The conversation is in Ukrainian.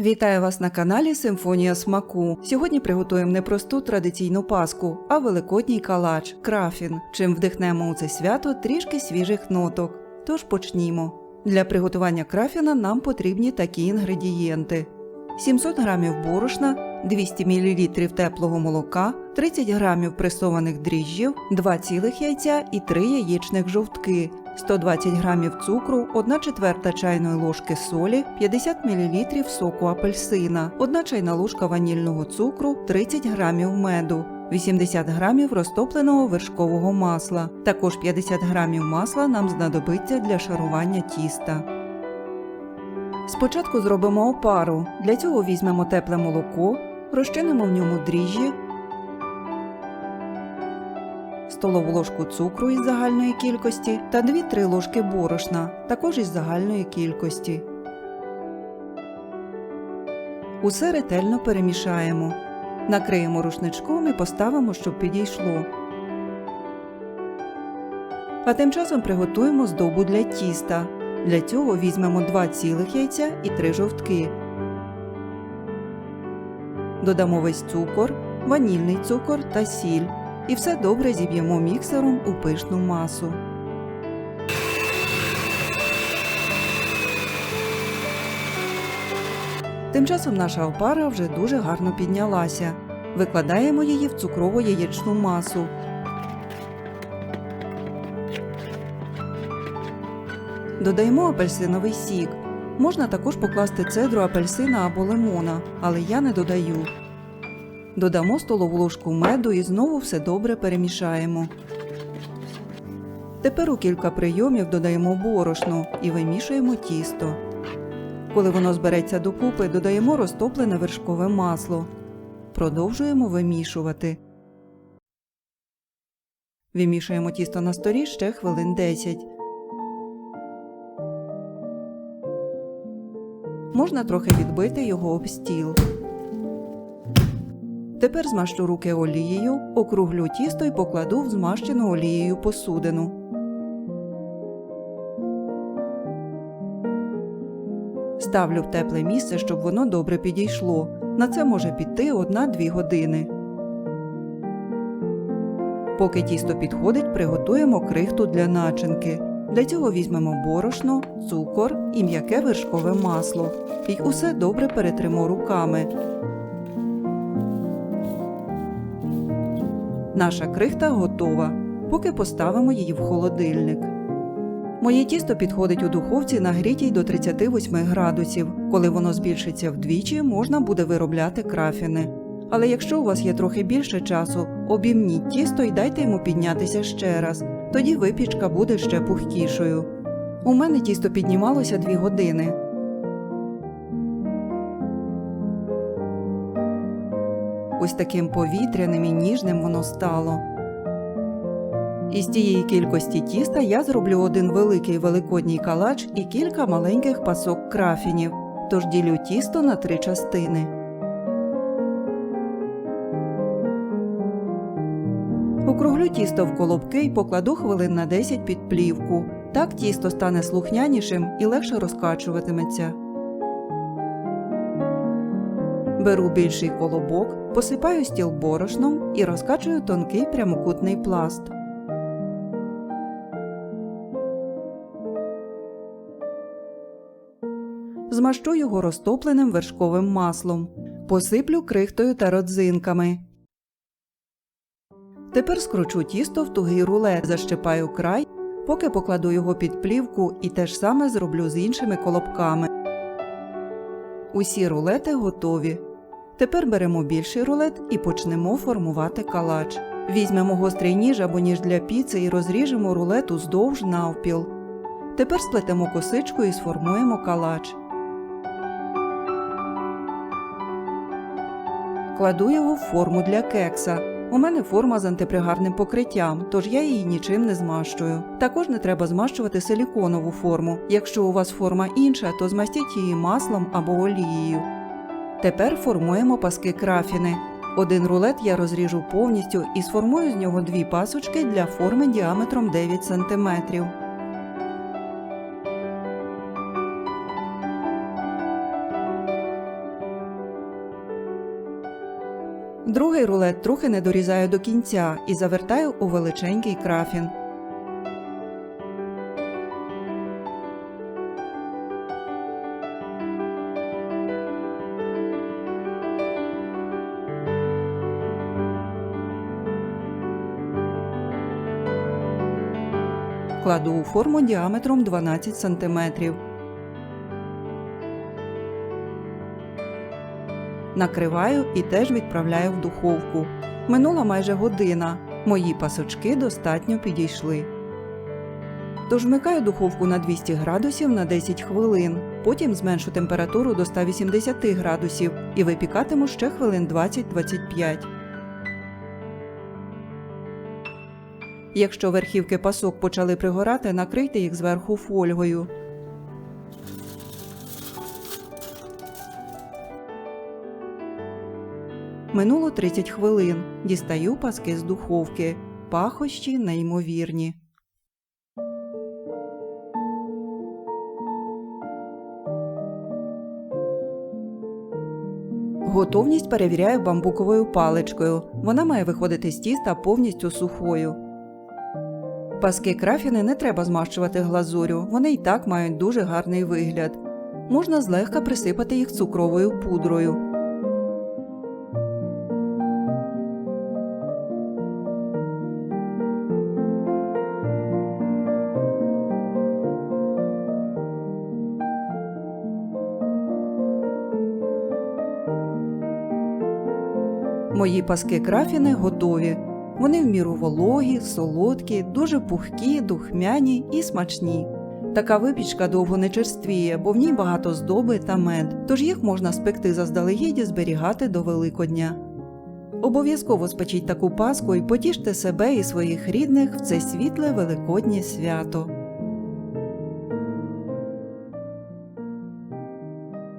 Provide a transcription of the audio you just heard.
Вітаю вас на каналі Симфонія смаку. Сьогодні приготуємо не просту традиційну паску, а великодній калач крафін, чим вдихнемо у це свято трішки свіжих ноток. Тож почнімо. Для приготування крафіна нам потрібні такі інгредієнти: 700 г борошна, 200 мл теплого молока, 30 г пресованих дріжджів, 2 цілих яйця і 3 яєчних жовтки, 120 г цукру, 1 четверта чайної ложки солі, 50 мл соку апельсина, 1 чайна ложка ванільного цукру, 30 г меду. 80 грамів розтопленого вершкового масла. Також 50 грамів масла нам знадобиться для шарування тіста. Спочатку зробимо опару. Для цього візьмемо тепле молоко, розчинимо в ньому дріжджі, столову ложку цукру із загальної кількості та 2-3 ложки борошна, також із загальної кількості. Усе ретельно перемішаємо. Накриємо рушничком і поставимо, щоб підійшло. А тим часом приготуємо здобу для тіста. Для цього візьмемо 2 цілих яйця і 3 жовтки. Додамо весь цукор, ванільний цукор та сіль. І все добре зіб'ємо міксером у пишну масу. Тим часом наша опара вже дуже гарно піднялася. Викладаємо її в цукрову яєчну масу. Додаємо апельсиновий сік. Можна також покласти цедру апельсина або лимона, але я не додаю. Додамо столову ложку меду і знову все добре перемішаємо. Тепер у кілька прийомів додаємо борошно і вимішуємо тісто. Коли воно збереться докупи, додаємо розтоплене вершкове масло. Продовжуємо вимішувати. Вимішуємо тісто на столі ще хвилин 10. Можна трохи відбити його об стіл. Тепер змащу руки олією, округлю тісто і покладу в змащену олією посудину. Ставлю в тепле місце, щоб воно добре підійшло. На це може піти 1-2 години. Поки тісто підходить, приготуємо крихту для начинки. Для цього візьмемо борошно, цукор і м'яке вершкове масло. І усе добре перетримо руками. Наша крихта готова. Поки поставимо її в холодильник. Моє тісто підходить у духовці нагрітій до 38 градусів. Коли воно збільшиться вдвічі, можна буде виробляти крафіни. Але якщо у вас є трохи більше часу, обімніть тісто і дайте йому піднятися ще раз. Тоді випічка буде ще пухкішою. У мене тісто піднімалося 2 години. Ось таким повітряним і ніжним воно стало. Із тієї кількості тіста я зроблю один великий великодній калач і кілька маленьких пасок крафінів, тож ділю тісто на три частини. Округлю тісто в колобки і покладу хвилин на 10 під плівку. Так тісто стане слухнянішим і легше розкачуватиметься. Беру більший колобок, посипаю стіл борошном і розкачую тонкий прямокутний пласт. Змащу його розтопленим вершковим маслом. Посиплю крихтою та родзинками. Тепер скручу тісто в тугий рулет, защипаю край, поки покладу його під плівку і те ж саме зроблю з іншими колобками. Усі рулети готові. Тепер беремо більший рулет і почнемо формувати калач. Візьмемо гострий ніж або ніж для піци і розріжемо рулет уздовж навпіл. Тепер сплетемо косичку і сформуємо калач. Кладу його в форму для кекса. У мене форма з антипригарним покриттям, тож я її нічим не змащую. Також не треба змащувати силіконову форму. Якщо у вас форма інша, то змастіть її маслом або олією. Тепер формуємо паски крафіни. Один рулет я розріжу повністю і сформую з нього дві пасочки для форми діаметром 9 см. Другий рулет трохи не дорізаю до кінця і завертаю у величенький крафін. Кладу у форму діаметром 12 см. Накриваю і теж відправляю в духовку. Минула майже година. Мої пасочки достатньо підійшли. Тож вмикаю духовку на 200 градусів на 10 хвилин. Потім зменшу температуру до 180 градусів і випікатиму ще хвилин 20-25. Якщо верхівки пасок почали пригорати, накрийте їх зверху фольгою. Минуло 30 хвилин. Дістаю паски з духовки. Пахощі неймовірні. Готовність перевіряю бамбуковою паличкою. Вона має виходити з тіста повністю сухою. Паски крафіни не треба змащувати глазурю, вони й так мають дуже гарний вигляд. Можна злегка присипати їх цукровою пудрою. Мої паски крафіни готові. Вони в міру вологі, солодкі, дуже пухкі, духмяні і смачні. Така випічка довго не черствіє, бо в ній багато здоби та мед, тож їх можна спекти заздалегідь і зберігати до Великодня. Обов'язково спечіть таку паску і потіште себе і своїх рідних в це світле великоднє свято.